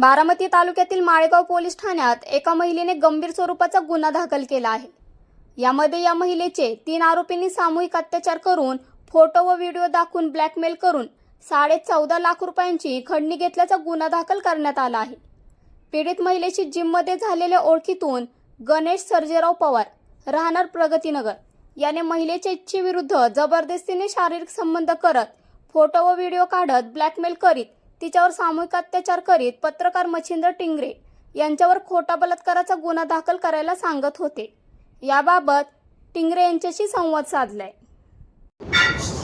बारामती तालुक्यातील माळेगाव पोलीस ठाण्यात एका महिलेने गंभीर स्वरूपाचा गुन्हा दाखल केला आहे. यामध्ये या महिलेचे तीन आरोपींनी सामूहिक अत्याचार करून फोटो व व्हिडिओ दाखवून ब्लॅकमेल करून साडे चौदा लाख रुपयांची खंडणी घेतल्याचा गुन्हा दाखल करण्यात आला आहे. पीडित महिलेची जिममध्ये झालेल्या ओळखीतून गणेश सर्जेराव पवार राहणार प्रगतीनगर याने महिलेच्या इच्छेविरुद्ध जबरदस्तीने शारीरिक संबंध करत फोटो व व्हिडिओ काढत ब्लॅकमेल करीत तिच्यावर सामूहिक अत्याचार करीत पत्रकार मच्छिंद्र टिंगरे यांच्यावर खोटा बलात्काराचा गुन्हा दाखल करायला सांगत होते. याबाबत टिंगरे यांच्याशी संवाद साधलाय.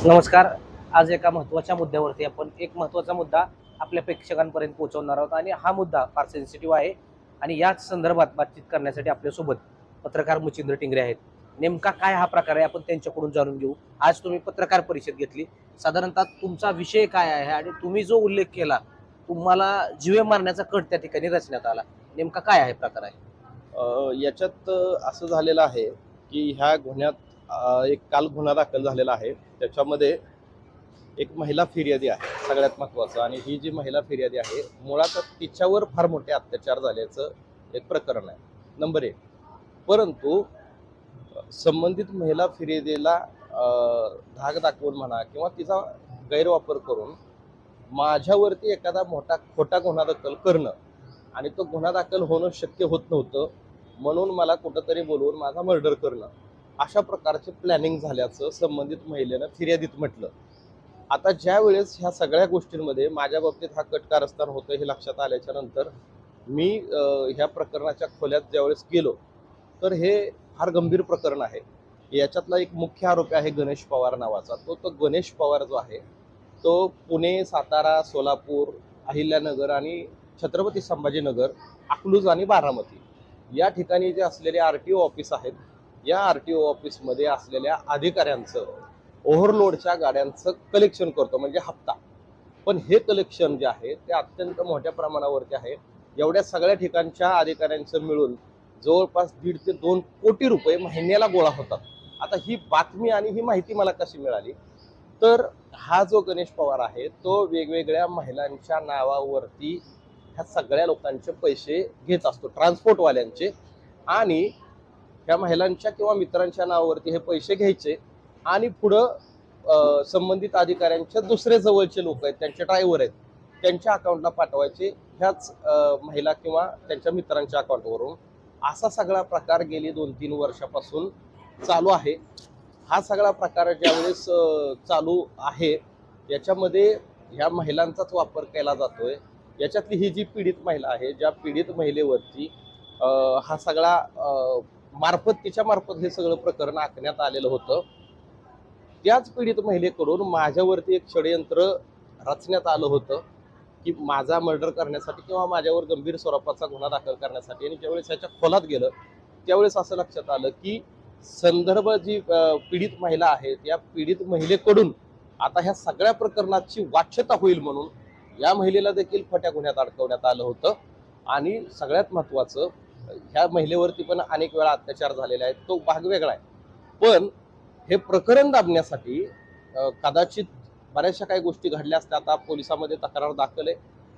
नमस्कार. आज एका महत्त्वाच्या मुद्द्यावरती आपण एक महत्त्वाचा मुद्दा आपल्या प्रेक्षकांपर्यंत पोहोचवणार आहोत आणि हा मुद्दा फार सेन्सिटिव्ह आहे. आणि याच संदर्भात बातचीत करण्यासाठी आपल्यासोबत पत्रकार मुचिंद्र टिंगरे आहेत. नेमका काय हा प्रकार आहे आपण त्यांच्याकडून जाणून घेऊ. आज तुम्ही पत्रकार परिषद घेतली. साधारणतः तुमचा विषय काय आहे आणि तुम्ही जो उल्लेख केला तुम्हाला जीवे मारण्याचा कट त्या ठिकाणी रचण्यात आला. नेमका काय आहे प्रकार आहे? याच्यात असं झालेलं आहे की ह्या गुन्ह्यात एक काल गुन्हा दाखल झालेला आहे. त्याच्यामध्ये एक महिला फिर्यादी आहे सगळ्यात महत्त्वाचं. आणि ही जी महिला फिर्यादी आहे मुळात तिच्यावर फार मोठे अत्याचार झाल्याचं एक प्रकरण आहे. नंबर एक. परंतु संबंधित महिला फिर्यादीला धाग धाक दाखवून म्हणा किंवा तिचा गैरवापर करून माझ्यावरती एखादा मोठा खोटा गुन्हा दाखल करणं आणि तो गुन्हा दाखल होणं शक्य होत नव्हतं म्हणून मला कुठंतरी बोलवून माझा मर्डर करणं अशा प्रकारचे प्लॅनिंग झाल्याचं संबंधित महिलेनं फिर्यादीत म्हटलं. आता ज्या वेळेस ह्या सगळ्या गोष्टींमध्ये माझ्या बाबतीत हा कट कारस्थान होतं हे लक्षात आल्याच्यानंतर मी ह्या प्रकरणाच्या खोल्यात ज्यावेळेस गेलो तर हे फार गंभीर प्रकरण आहे. याच्यातला एक मुख्य आरोपी आहे गणेश पवार नावाचा. तो तो गणेश पवार जो आहे तो पुणे सातारा सोलापूर अहिल्यानगर आणि छत्रपती संभाजीनगर अकलूज आणि बारामती या ठिकाणी जे असलेले आर टी ओ ऑफिस आहेत या आर टी ओ ऑफिसमध्ये असलेल्या अधिकाऱ्यांचं ओव्हरलोडच्या गाड्यांचं कलेक्शन करतो म्हणजे हप्ता. पण हे कलेक्शन जे आहे ते अत्यंत मोठ्या प्रमाणावरती आहे. एवढ्या सगळ्या ठिकाणच्या अधिकाऱ्यांचं मिळून जवळपास दीड ते दोन कोटी रुपये महिन्याला गोळा होतात. आता ही बातमी आणि ही माहिती मला कशी मिळाली? तर हा जो गणेश पवार आहे तो वेगवेगळ्या महिलांच्या नावावरती ह्या सगळ्या लोकांचे पैसे घेत असतो ट्रान्सपोर्टवाल्यांचे आणि ह्या महिलांच्या किंवा मित्रांच्या नावावरती हे पैसे घ्यायचे. आणि पुढं संबंधित अधिकाऱ्यांच्या दुसरे जवळचे लोक आहेत त्यांचे ड्रायव्हर आहेत त्यांच्या अकाउंटला पाठवायचे ह्याच महिला किंवा त्यांच्या मित्रांच्या अकाउंटवरून असा सगळा प्रकार गेली दोन तीन वर्षापासून चालू आहे. हा सगळा प्रकार ज्यावेळेस चालू आहे याच्यामध्ये ह्या महिलांचाच वापर केला जातोय. याच्यातली ही जी पीडित महिला आहे ज्या पीडित महिलेवरती हा सगळा मार्फत तिच्या मार्फत हे सगळं प्रकरण आखण्यात आलेलं होतं. त्याच पीडित महिलेकडून माझ्यावरती एक षडयंत्र रचण्यात आलं होतं. की माझा मर्डर करण्यासाठी किंवा माझ्यावर गंभीर स्वरूपाचा गुन्हा दाखल करण्यासाठी. आणि ज्यावेळेस ह्याच्या खोलात गेलं त्यावेळेस असं लक्षात आलं की संदर्भ जी पीडित महिला आहे या पीडित महिलेकडून आता ह्या सगळ्या प्रकरणाची वाच्यता होईल म्हणून या महिलेला देखील फट्या गुन्ह्यात अडकवण्यात आलं होतं. आणि सगळ्यात महत्त्वाचं ह्या महिलेवरती पण अनेक वेळा अत्याचार झालेले आहेत. तो भाग वेगळा आहे. पण हे प्रकरण दाबण्यासाठी कदाचित बऱ्याचशा काही गोष्टी घडल्या असत्या आता पोलिसामध्ये तक्रार दाखल आहे.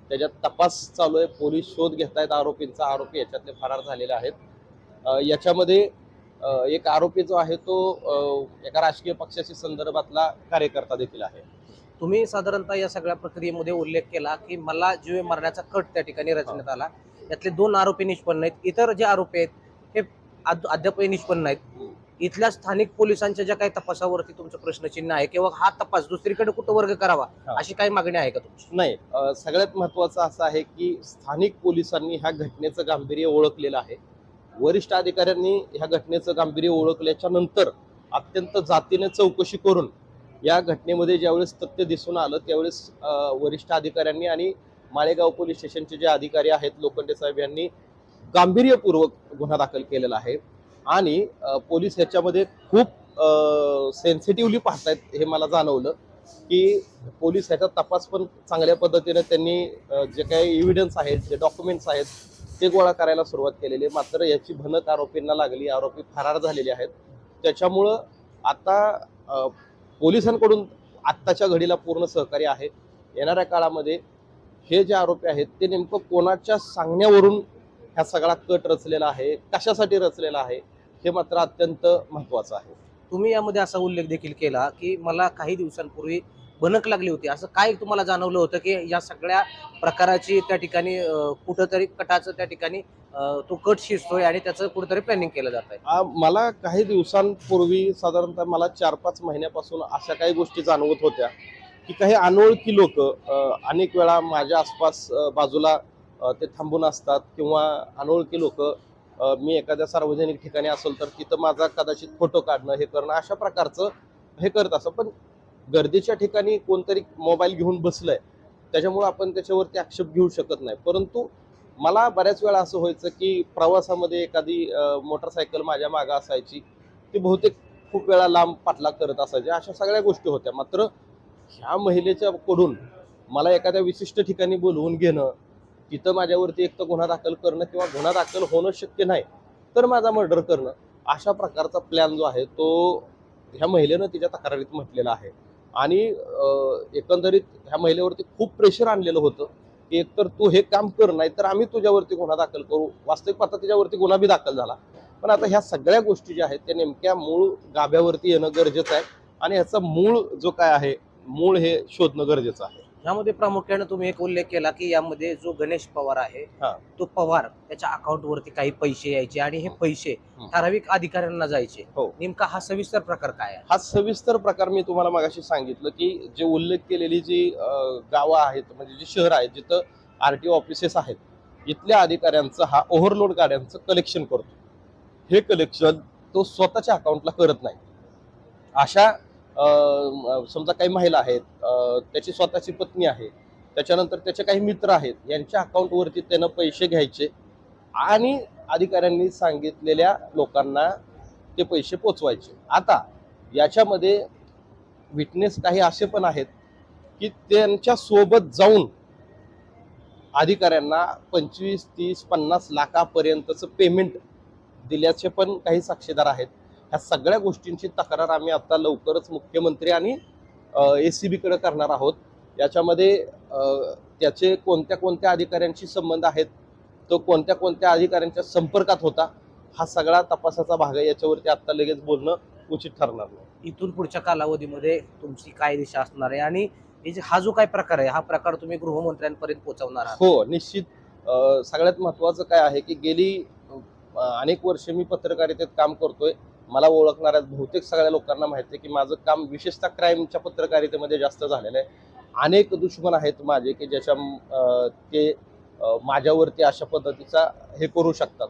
त्याच्यात तपास चालू आहे. पोलीस शोध घेत आहेत आरोपींचा. आरोपी याच्यातले फरार झालेले आहेत. याच्यामध्ये एक आरोपी जो आहे तो एका राजकीय पक्षाशी संदर्भातला कार्यकर्ता देखील आहे. तुम्ही साधारणतः या सगळ्या प्रक्रियेमध्ये उल्लेख केला की मला जीवे मारण्याचा कट त्या ठिकाणी रचण्यात आला. यातले दोन आरोपी निष्पन्न आहेत. इतर जे आरोपी आहेत हे अद- अद्यापही निष्पन्न नाहीत. इथल्या स्थानिक पोलिसांच्या ज्या काही तपासावरती तुमचं प्रश्नचिन्ह आहे किंवा हा तपास दुसरीकडे कुठं वर्ग करावा. अशी काही मागणी आहे का तुमची? नाही सगळ्यात महत्वाचं असं आहे की स्थानिक पोलिसांनी ह्या घटनेचं गांभीर्य ओळखलेलं आहे. वरिष्ठ अधिकाऱ्यांनी ह्या घटनेचं गांभीर्य ओळखल्याच्या नंतर अत्यंत जातीने चौकशी करून या घटनेमध्ये ज्यावेळेस तथ्य दिसून आलं त्यावेळेस वरिष्ठ अधिकाऱ्यांनी आणि माळेगाव पोलीस स्टेशनचे जे अधिकारी आहेत लोखंडे साहेब यांनी गांभीर्यपूर्वक गुन्हा दाखल केलेला आहे. आणि पोलीस ह्याच्यामध्ये खूप सेन्सिटिव्हली पाहतायत हे मला जाणवलं की पोलीस ह्याचा तपास पण चांगल्या पद्धतीने त्यांनी जे काही एव्हिडन्स आहेत जे डॉक्युमेंट्स आहेत ते गोळा करायला सुरुवात केलेली आहे. मात्र याची भनक आरोपींना लागली आरोपी फरार झालेले आहेत त्याच्यामुळं आता पोलिसांकडून आत्ताच्या घडीला पूर्ण सहकार्य आहे येणाऱ्या काळामध्ये हे जे आरोपी आहेत ते नेमकं कोणाच्या सांगण्यावरून ह्या सगळा कट रचलेला आहे कशासाठी रचलेला आहे हे मात्र अत्यंत महत्वाचं आहे. तुम्ही यामध्ये असा उल्लेख देखील केला की मला काही दिवसांपूर्वी भनक लागली होती. असं काय तुम्हाला जाणवलं होतं की या सगळ्या प्रकाराची त्या ठिकाणी कुठंतरी कटाचं त्या ठिकाणी तो कट शिजतोय आणि त्याचं कुठंतरी प्लॅनिंग केलं जात आहे मला काही दिवसांपूर्वी साधारणतः मला चार पाच महिन्यापासून अशा काही गोष्टी जाणवत होत्या की काही अनोळखी लोक अनेक वेळा माझ्या आसपास बाजूला ते थांबून असतात किंवा अनोळखी लोक मी एखाद्या सार्वजनिक ठिकाणी असेल तर तिथं माझा कदाचित फोटो काढणं हे करणं अशा प्रकारचं हे करत असं पण गर्दीच्या ठिकाणी कोणतरी मोबाईल घेऊन बसलंय त्याच्यामुळं आपण त्याच्यावरती आक्षेप घेऊ शकत नाही. परंतु मला बऱ्याच वेळा असं व्हायचं की प्रवासामध्ये एखादी मोटरसायकल माझ्या मागं असायची ती बहुतेक खूप वेळा लांब पाठलाग करत असायची. अशा सगळ्या गोष्टी होत्या. मात्र ह्या महिलेच्या कडून मला एखाद्या विशिष्ट ठिकाणी बोलवून घेणं तिथं माझ्यावरती एक तर गुन्हा दाखल करणं किंवा गुन्हा दाखल होणं शक्य नाही तर माझा मर्डर करणं. अशा प्रकारचा प्लॅन जो आहे तो ह्या महिलेनं तिच्या तक्रारीत म्हटलेला आहे. आणि एकंदरीत ह्या महिलेवरती खूप प्रेशर आणलेलं होतं की एकतर तू हे काम कर नाही तर आम्ही तुझ्यावरती गुन्हा दाखल करू. वास्तविक आता तिच्यावरती गुन्हा बी दाखल झाला. पण आता ह्या सगळ्या गोष्टी ज्या आहेत त्या नेमक्या मूळ गाभ्यावरती येणं गरजेचं आहे. आणि ह्याचं मूळ जो काय आहे मूळ हे शोधणं गरजेचं आहे. यामध्ये प्रामुख्याने तुम्ही एक उल्लेख केला की यामध्ये जो गणेश पवार आहे हा. तो पवार त्याच्या अकाउंट वरती काही पैसे यायचे आणि हे पैसे हम्म. ठराविक अधिकाऱ्यांना जायचे हो. नेमका हा सविस्तर प्रकार काय आहे हा सविस्तर प्रकार मी तुम्हाला मागाशी सांगितलं की जे उल्लेख केलेली जी अं, गावं आहेत म्हणजे जी शहर आहेत जिथं आर टी ऑफिसेस आहेत इथल्या अधिकाऱ्यांचं हा ओव्हरलोड गाड्यांचं कलेक्शन करतो हे कलेक्शन तो स्वतःच्या अकाउंटला करत नाही अशा समजा काही महिला आहेत त्याची स्वतःची पत्नी आहे त्याच्यानंतर त्याचे काही मित्र आहेत यांच्या अकाउंटवरती त्यानं पैसे घ्यायचे आणि अधिकाऱ्यांनी सांगितलेल्या लोकांना ते पैसे पोचवायचे. आता याच्यामध्ये विटनेस काही असे पण आहेत की त्यांच्यासोबत जाऊन अधिकाऱ्यांना पंचवीस तीस पन्नास लाखापर्यंतचं पेमेंट दिल्याचे पण काही साक्षीदार आहेत. ह्या सगळ्या गोष्टींची तक्रार आम्ही आता लवकरच मुख्यमंत्री आणि ए सी बीकडे करणार आहोत. याच्यामध्ये त्याचे कोणत्या कोणत्या अधिकाऱ्यांशी संबंध आहेत तो कोणत्या कोणत्या अधिकाऱ्यांच्या संपर्कात होता हा सगळा तपासाचा भाग आहे. याच्यावरती आता लगेच बोलणं उचित ठरणार नाही. इथून पुढच्या कालावधीमध्ये तुमची काय दिशा असणार आहे आणि हे जे काय प्रकार आहे हा प्रकार तुम्ही गृहमंत्र्यांपर्यंत पोहोचवणार आहात? हो निश्चित सगळ्यात महत्वाचं काय आहे की गेली अनेक वर्ष मी पत्रकारितेत काम करतोय. मला ओळखणाऱ्या बहुतेक सगळ्या लोकांना माहिती आहे की माझं काम विशेषतः क्राईमच्या पत्रकारितेमध्ये जास्त झालेलं आहे. अनेक दुश्मन आहेत माझे की ज्याच्या ते माझ्यावरती अशा पद्धतीचा हे करू शकतात.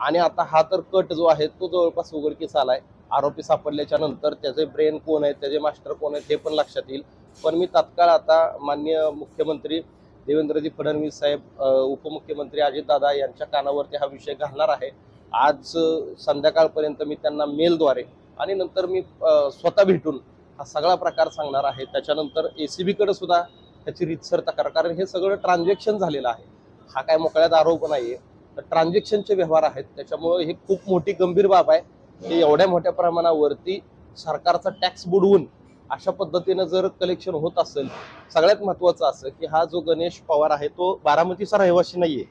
आणि आता हा तर कट जो आहे तो जवळपास उघडकीस आला आहे आरोपी सापडल्याच्या नंतर त्याचे ब्रेन कोण आहेत त्याचे मास्टर कोण आहेत हे पण लक्षात येईल. पण मी तात्काळ आता मान्य मुख्यमंत्री देवेंद्रजी फडणवीस साहेब उपमुख्यमंत्री अजितदादा यांच्या कानावरती हा विषय घालणार आहे. आज संध्याकाळपर्यंत मी त्यांना मेलद्वारे आणि नंतर मी स्वतः भेटून हा सगळा प्रकार सांगणार आहे. त्याच्यानंतर ए सी बीकडे सुद्धा त्याची रितसर तक्रार. कारण हे सगळं ट्रान्झॅक्शन झालेलं आहे. हा काय मोकळ्यात आरोप नाही आहे तर ट्रान्झॅक्शनचे व्यवहार आहेत. त्याच्यामुळे हे खूप मोठी गंभीर बाब आहे. की एवढ्या मोठ्या प्रमाणावरती सरकारचा टॅक्स बुडवून अशा पद्धतीनं जर कलेक्शन होत असेल सगळ्यात महत्वाचं असं की हा जो गणेश पवार आहे तो बारामतीचा रहिवासी आहे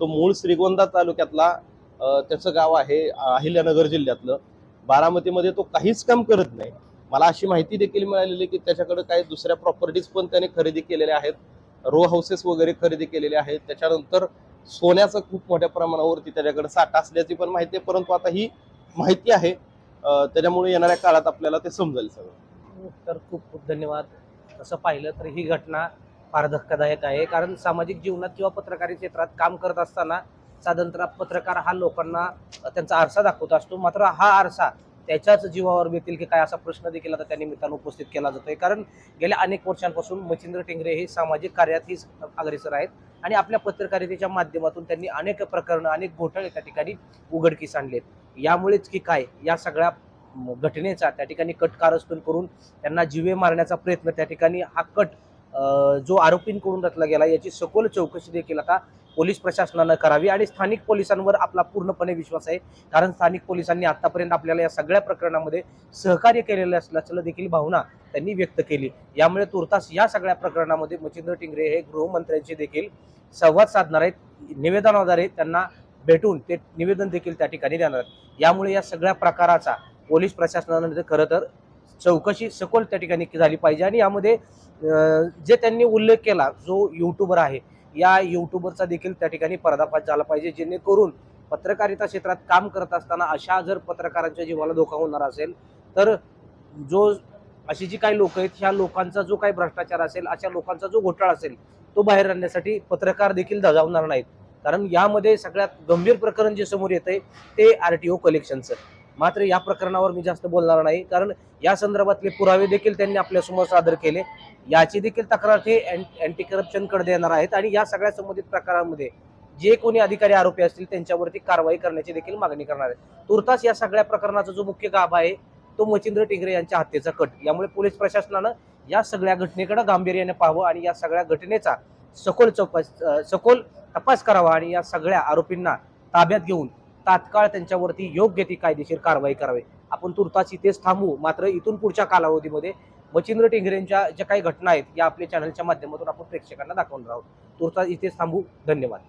तो मूळ श्रीगोंदा तालुक्यातला त्याचं गाव आहे अहिल्यानगर जिल्ह्यातलं. बारामतीमध्ये तो काहीच काम करत नाही. मला अशी माहिती देखील मिळालेली की त्याच्याकडे काही दुसऱ्या प्रॉपर्टीज पण त्याने खरेदी केलेल्या आहेत. रो हाऊसेस वगैरे खरेदी केलेले आहेत. त्याच्यानंतर सोन्याचं खूप मोठ्या प्रमाणावरती त्याच्याकडे साठा असल्याची पण माहिती आहे. परंतु आता ही माहिती आहे. त्याच्यामुळे येणाऱ्या काळात आपल्याला ते समजेल सगळं. तर खूप खूप धन्यवाद. तसं पाहिलं तर ही घटना फार धक्कादायक आहे. कारण सामाजिक जीवनात किंवा पत्रकारी क्षेत्रात काम करत असताना साधारणतः पत्रकार हा लोकांना त्यांचा आरसा दाखवत असतो. मात्र हा आरसा त्याच्याच जीवावर मिळतील की काय असा प्रश्न देखील आता त्या निमित्तानं उपस्थित केला जातोय. कारण गेल्या अनेक वर्षांपासून मच्छिंद्र टेंगरे हे सामाजिक कार्यातही अग्रेसर आहेत आणि आपल्या पत्रकारितेच्या माध्यमातून त्यांनी अनेक प्रकरणं अनेक घोटाळे त्या ठिकाणी उघडकीस आणलेत. यामुळेच की काय या सगळ्या घटनेचा त्या ठिकाणी कट कारस्थून करून त्यांना जीवे मारण्याचा प्रयत्न त्या ठिकाणी हा कट जो आरोपींकडून रचला गेला याची सखोल चौकशी देखील आता पोलीस प्रशासनानं करावी आणि स्थानिक पोलिसांवर आपला पूर्णपणे विश्वास आहे. कारण स्थानिक पोलिसांनी आतापर्यंत आपल्याला या सगळ्या प्रकरणामध्ये सहकार्य केलेलं असल्याचं देखील भावना त्यांनी व्यक्त केली. यामुळे तुर्तास या सगळ्या प्रकरणामध्ये मच्छिंद्र टिंगरे हे गृहमंत्र्यांशी देखील संवाद साधणार आहेत. निवेदनाद्वारे त्यांना भेटून ते निवेदन देखील त्या ठिकाणी देणार यामुळे या सगळ्या प्रकाराचा पोलीस प्रशासनानं म्हणजे खरं तर चौकशी सखोल त्या ठिकाणी झाली पाहिजे. आणि यामध्ये जे त्यांनी उल्लेख केला जो युट्यूबर आहे या युट्यूबरचा देखील त्या ठिकाणी पर्दाफाश झाला पाहिजे. जेणेकरून पत्रकारिता क्षेत्रात काम करत असताना अशा जर पत्रकारांच्या जीवाला धोका होणार असेल तर जो अशी जी काही लोक आहेत ह्या लोकांचा जो काही भ्रष्टाचार असेल अशा लोकांचा जो घोटाळा असेल तो बाहेर आणण्यासाठी पत्रकार देखील धजावणार नाहीत. कारण यामध्ये सगळ्यात गंभीर प्रकरण जे समोर येत आहे ते आर टी ओ कलेक्शनचं मात्र या प्रकरणावर मी जास्त बोलणार नाही. कारण या संदर्भातले पुरावे देखील त्यांनी आपल्यासमोर सादर केले. याची देखील तक्रार ते अँटी करप्शनकडे देणार आहेत आणि या सगळ्या संबंधित प्रकारांमध्ये जे कोणी अधिकारी आरोपी असतील त्यांच्यावरती कारवाई करण्याची देखील मागणी करणार आहे तुर्तास या सगळ्या प्रकरणाचा जो मुख्य गाभा आहे तो मच्छिंद्र टिंगरे यांच्या हत्येचा कट. यामुळे पोलीस प्रशासनानं या सगळ्या घटनेकडे गांभीर्याने पाहावं आणि या सगळ्या घटनेचा सखोल चौकस सखोल तपास करावा आणि या सगळ्या आरोपींना ताब्यात घेऊन तात्काळ त्यांच्यावरती योग्य ती कायदेशीर कारवाई करावी. आपण तुर्तास इथेच थांबू मात्र इथून पुढच्या कालावधीमध्ये मच्छिंद्र टिंगरेंच्या ज्या काही घटना आहेत या आपल्या चॅनलच्या माध्यमातून आपण प्रेक्षकांना दाखवणार आहोत. तुर्तास इथेच थांबू. धन्यवाद.